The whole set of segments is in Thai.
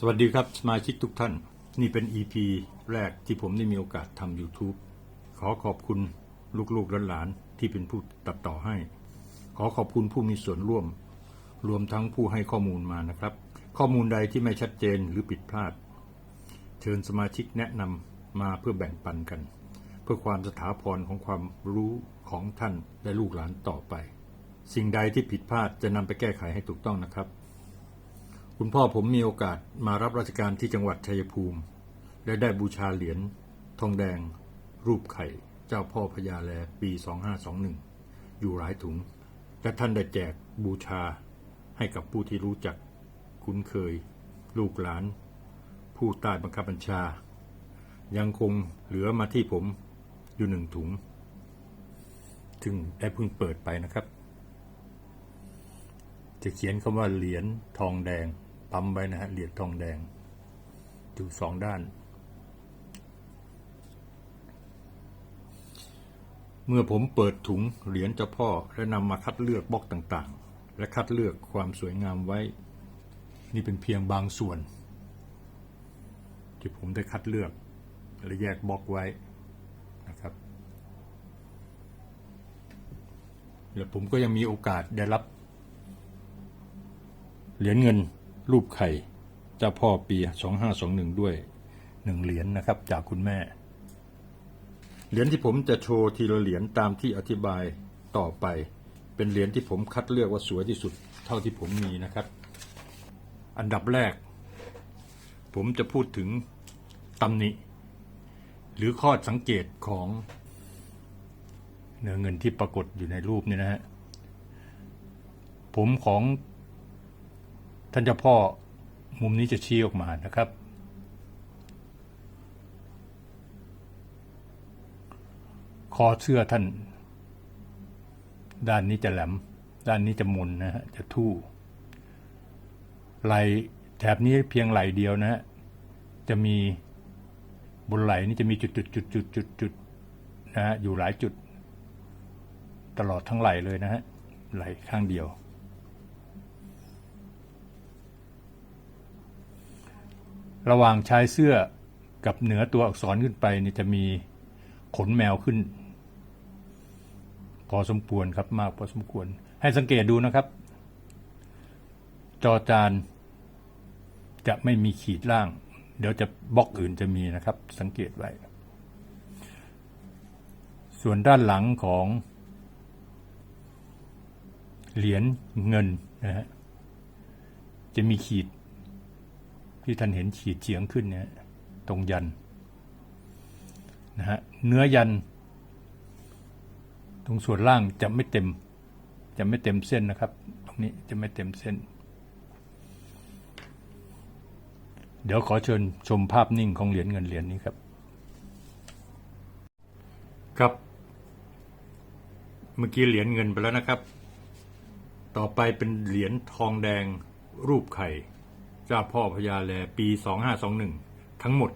สวัสดีครับสมาชิกทุกท่าน นี่เป็น EP แรกที่ผมได้มีโอกาสทำ YouTube ขอขอบคุณลูกๆหลานๆที่เป็นผู้ตัดต่อให้ ขอขอบคุณผู้มีส่วนร่วม รวมทั้งผู้ให้ข้อมูลมานะครับ ข้อมูลใดที่ไม่ชัดเจนหรือผิดพลาด เชิญสมาชิกแนะนำมาเพื่อแบ่งปันกัน เพื่อความสถาพรของความรู้ของท่านและลูกหลานต่อไป สิ่งใดที่ผิดพลาดจะนำไปแก้ไขให้ถูกต้องนะครับ คุณพ่อผมมีโอกาสมารับราชการที่จังหวัดชัยภูมิ และได้บูชาเหรียญทองแดง รูปไข่ เจ้าพ่อพญาแลปี 2521 อยู่หลายถุง และท่านได้แจกบูชาให้กับผู้ที่รู้จัก คุ้นเคย ลูกหลาน ผู้ใต้บังคับบัญชา ยังคงเหลือมาที่ผมอยู่หนึ่งถุง ซึ่งได้เพิ่งเปิดไปนะครับ จะเขียนคำว่าเหรียญทองแดง ปั๊มไว้นะฮะเหรียญทองแดง อยู่สองด้าน เมื่อผมเปิดถุงเหรียญเจ้าพ่อ และนำมาคัดเลือกบล็อกต่างๆ และคัดเลือกความสวยงามไว้ นี่เป็นเพียงบางส่วน ที่ผมได้คัดเลือก และแยกบล็อกไว้นะครับ และผมก็ยังมีโอกาสได้รับเหรียญเงิน รูปไข่เจ้าพ่อปี 2521 ด้วยหนึ่งเหรียญนะครับ จากคุณแม่ เหรียญที่ผมจะโชว์ทีละเหรียญตามที่อธิบายต่อไป เป็นเหรียญที่ผมคัดเลือกว่าสวยที่สุดเท่าที่ผมมีนะครับ อันดับแรก ผมจะพูดถึงตำหนิ หรือข้อสังเกตของเนื้อเงินที่ปรากฏอยู่ในรูปนี่นะฮะผมของ ท่านเจ้าพ่อมุมนี้จะชี้ออกมานะครับ คอเสื้อท่าน ด้านนี้จะแหลม ด้านนี้จะมนนะฮะจะทู่ไหลแถบนี้เพียงไหลเดียวนะฮะจะมีบนไหลนี่จะมีจุดจุดจุดจุดจุดจุดนะฮะอยู่หลายจุด ตลอดทั้งไหลเลยนะฮะไหลข้างเดียว ระหว่างชายเสื้อกับเหนือตัวอักษรขึ้นไปนี่จะมีขนแมวขึ้น พอสมควรครับมากพอสมควร ให้สังเกตดูนะครับ จอจานจะไม่มีขีดล่าง เดี๋ยวจะบล็อกอื่นจะมีนะครับ สังเกตไว้ ส่วนด้านหลังของ เหรียญเงินนะฮะจะมีขีด ที่ท่านเห็นขีดเฉียงขึ้นเนี่ยตรงยันนะฮะเนื้อยัน ตรงส่วนล่างจะไม่เต็ม จะไม่เต็มเส้นนะครับ ตรงนี้จะไม่เต็มเส้น เดี๋ยวขอเชิญชมภาพนิ่งของเหรียญเงินเหรียญนี้ครับ ครับ เมื่อกี้เหรียญเงินไปแล้วนะครับ ต่อไปเป็นเหรียญทองแดงรูปไข่ เจ้าพ่อพญาแลปี 2521 ทั้งหมด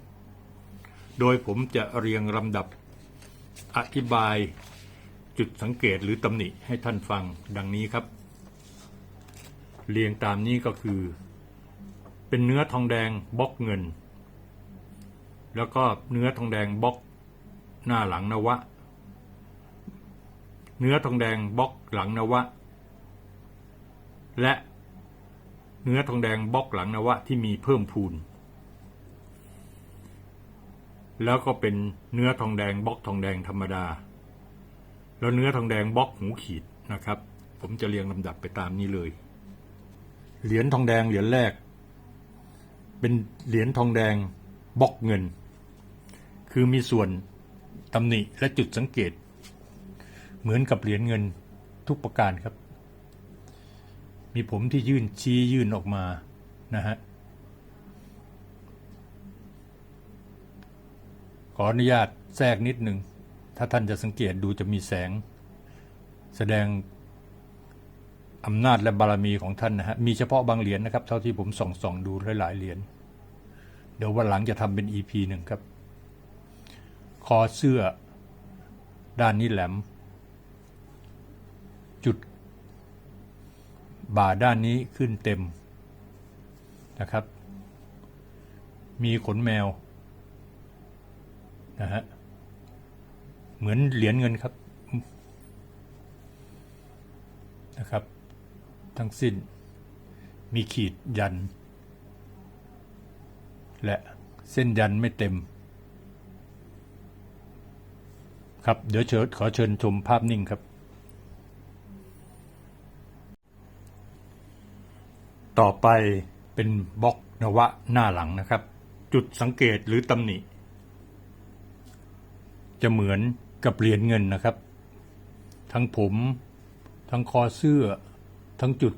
โดยผมจะเรียงลำดับอธิบายจุดสังเกตหรือตำหนิให้ท่านฟังดังนี้ครับ เรียงตามนี้ก็คือ เป็นเนื้อทองแดงบล็อกเงิน แล้วก็เนื้อทองแดงบล็อกหน้าหลังนวะ เนื้อทองแดงบล็อกหลังนวะ และ เนื้อทองแดงบล็อกหลังนวะที่มีเพิ่มพูน แล้วก็เป็นเนื้อทองแดงบล็อกทองแดงธรรมดา แล้วเนื้อทองแดงบล็อกหูขีดนะครับ ผมจะเรียงลำดับไปตามนี้เลย เหรียญทองแดงเหรียญแรก เป็นเหรียญทองแดงบล็อกเงิน คือมีส่วนตำหนิและจุดสังเกต เหมือนกับเหรียญเงินทุกประการครับ มีผมที่ยื่นชี้ยื่นออกมานะฮะขออนุญาตแทรกนิดหนึ่งถ้าท่านจะสังเกตดูจะมีแสง แสดงอำนาจและบารมีของท่านนะฮะมีเฉพาะบางเหรียญนะครับ เท่าที่ผมส่องส่องดูหลายๆเหรียญเดี๋ยววันหลังจะทำเป็น EP หนึ่งครับ คอเสื้อด้านนี้แหลม จุด บ่าด้านนี้ขึ้นเต็มนะครับ มีขนแมวนะฮะเหมือนเหรียญเงินครับนะครับ ทั้งสิ้นมีขีดยัน และเส้นยันไม่เต็ม ครับ เดี๋ยวเชิญขอเชิญชมภาพนิ่งครับ ต่อไปเป็นบล็อกนวะหน้าหลังนะครับ จุดสังเกตหรือตำหนิ จะเหมือนกับเหรียญเงินนะครับ ทั้งผม ทั้งคอเสื้อ ทั้งจุด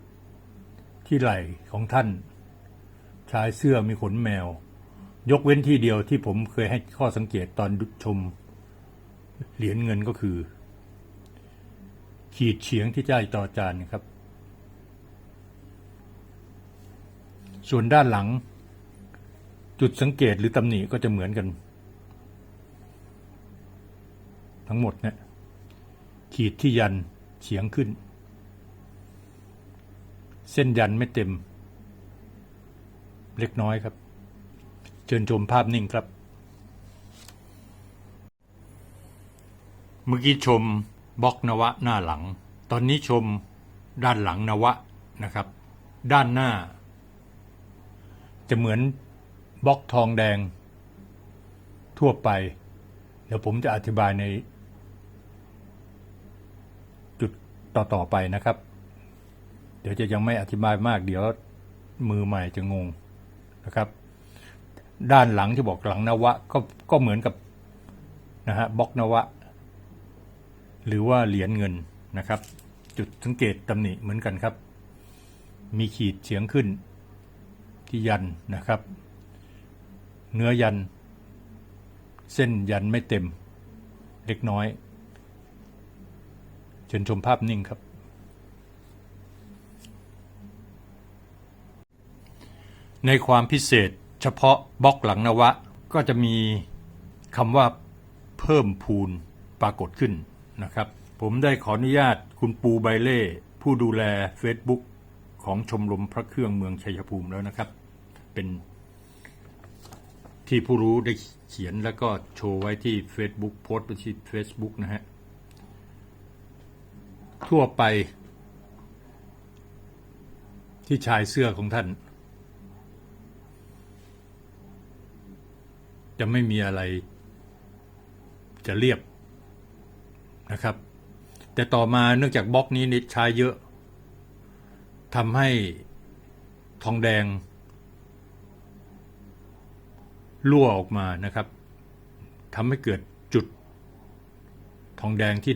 ที่ไหล่ของท่าน ชายเสื้อมีขนแมว ยกเว้นที่เดียวที่ผมเคยให้ข้อสังเกตตอนชม เหรียญเงินก็คือ ขีดเฉียงที่ใต้ต่อจานนะครับ ส่วนด้านหลัง จุดสังเกตหรือตำหนิก็จะเหมือนกัน ทั้งหมดเนี่ยขีดที่ยันเฉียงขึ้น เส้นยันไม่เต็ม เล็กน้อยครับ เชิญชมภาพนิ่งครับ เมื่อกี้ชมบล็อกนวะหน้าหลัง ตอนนี้ชมด้านหลังนวะนะครับ ด้านหน้า จะเหมือนบล็อกทองแดงทั่วไป เดี๋ยวผมจะอธิบายในจุดต่อๆไปนะครับ เดี๋ยวจะยังไม่อธิบายมาก เดี๋ยวมือใหม่จะงงนะครับ ด้านหลังที่บอกหลังนวะก็ก็เหมือนกับนะฮะบล็อกนวะ หรือว่าเหรียญเงินนะครับ จุดสังเกตตำหนิเหมือนกันครับ มีขีดเฉียงขึ้น ที่ยันนะครับ เนื้อยัน เส้นยันไม่เต็ม เล็กน้อย เชิญชมภาพนิ่งครับ ในความพิเศษเฉพาะบล็อกหลังนวะ ก็จะมีคำว่าเพิ่มพูนปรากฏขึ้นนะครับ ผมได้ขออนุญาตคุณปูไบเล่ผู้ดูแล Facebook ของชมรมพระเครื่องเมืองชัยภูมิแล้วนะครับ เป็นที่ผู้รู้ได้เขียนแล้วก็โชว์ไว้ที่ Facebook โพสต์ไปที่ Facebook นะฮะ ทั่วไปที่ชายเสื้อของท่าน จะไม่มีอะไรจะเรียบนะครับ แต่ต่อมาเนื่องจากบล็อกนี้นิดใช้เยอะทำให้ทองแดง รั่วออกมานะครับทำให้เกิดจุดทองแดงที่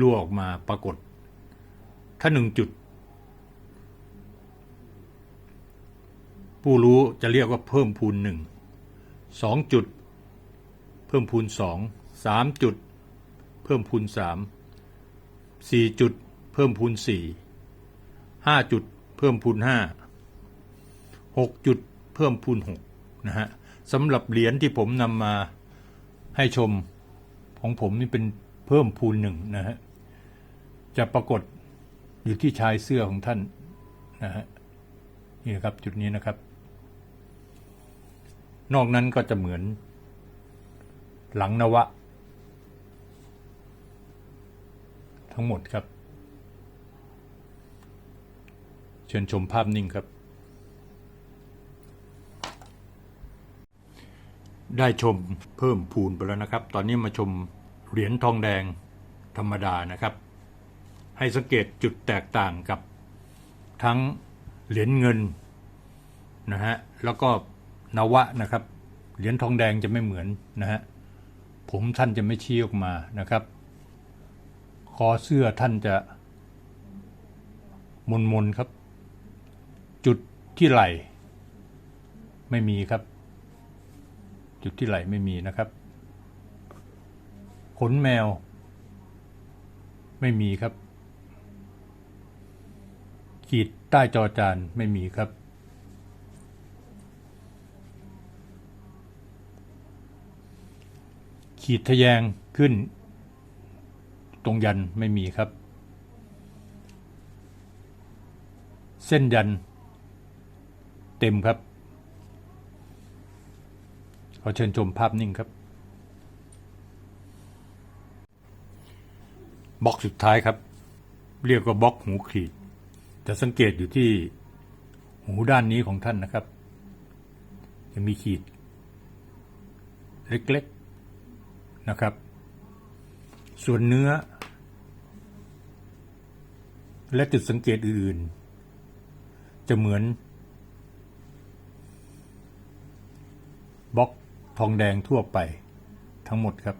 รั่วออกมาปรากฏ ถ้าหนึ่งจุด ผู้รู้จะเรียกว่าเพิ่มพูนหนึ่งสองจุด เพิ่มพูนสองสามจุด เพิ่มพูนสามสี่จุด เพิ่มพูนสี่ห้าจุด เพิ่มพูนห้าหกจุด เพิ่มพูนหกนะฮะ สำหรับเหรียญที่ผมนำมาให้ชมของผมนี่เป็นเพิ่มพูนหนึ่งนะฮะจะปรากฏอยู่ที่ชายเสื้อของท่านนะฮะนี่นะครับจุดนี้นะครับ นอกนั้นก็จะเหมือนหลังนวะ ทั้งหมดครับ เชิญชมภาพนิ่งครับ ได้ชมเพิ่มพูนไปแล้วนะครับ ตอนนี้มาชมเหรียญทองแดงธรรมดานะครับ ให้สังเกตจุดแตกต่างกับทั้งเหรียญเงินนะฮะแล้วก็นวะนะครับ เหรียญทองแดงจะไม่เหมือนนะฮะผมท่านจะไม่ชี้ออกมานะครับ คอเสื้อท่านจะมนมนๆครับ จุดที่ไหลไม่มีครับ จุดที่ไหลไม่มีนะครับ ขนแมว ไม่มีครับ ขีดใต้จอจานไม่มีครับ ขีดทะแยงขึ้น ตรงยันไม่มีครับ เส้นยัน เต็มครับ ขอเชิญชมภาพนิ่งครับบล็อกสุดท้ายครับ เรียกว่าบล็อกหูขีด จะสังเกตอยู่ที่หูด้านนี้ของท่านนะครับ จะมีขีด เล็กๆนะครับ ส่วนเนื้อ และจุดสังเกตอื่นๆ จะเหมือนบล็อก ทองแดงทั่วไปทั้งหมดครับ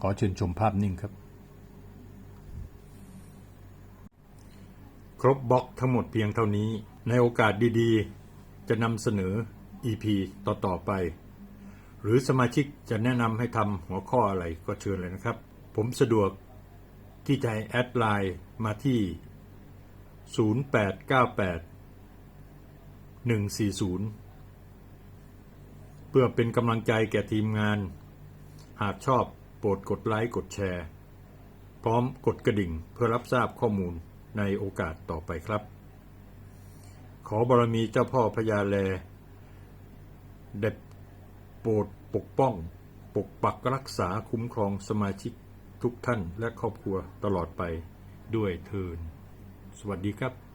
ขอเชิญชมภาพนิ่งครับ ครบบล็อกทั้งหมดเพียงเท่านี้ ในโอกาสดีๆ จะนำเสนอ EP ต่อ ๆ ไป หรือสมาชิกจะแนะนำให้ทำหัวข้ออะไรก็เชิญเลยนะครับ ผมสะดวกที่จะแอดไลน์มาที่ 0898 140 เพื่อเป็นกำลังใจแก่ทีมงาน หากชอบโปรดกดไลค์กดแชร์ พร้อมกดกระดิ่งเพื่อรับทราบข้อมูลในโอกาสต่อไปครับ ขอบารมีเจ้าพ่อพญาแลเด็ดโปรดปกป้อง ปกปักรักษาคุ้มครองสมาชิกทุกท่านและครอบครัวตลอดไปด้วยเทิน สวัสดีครับ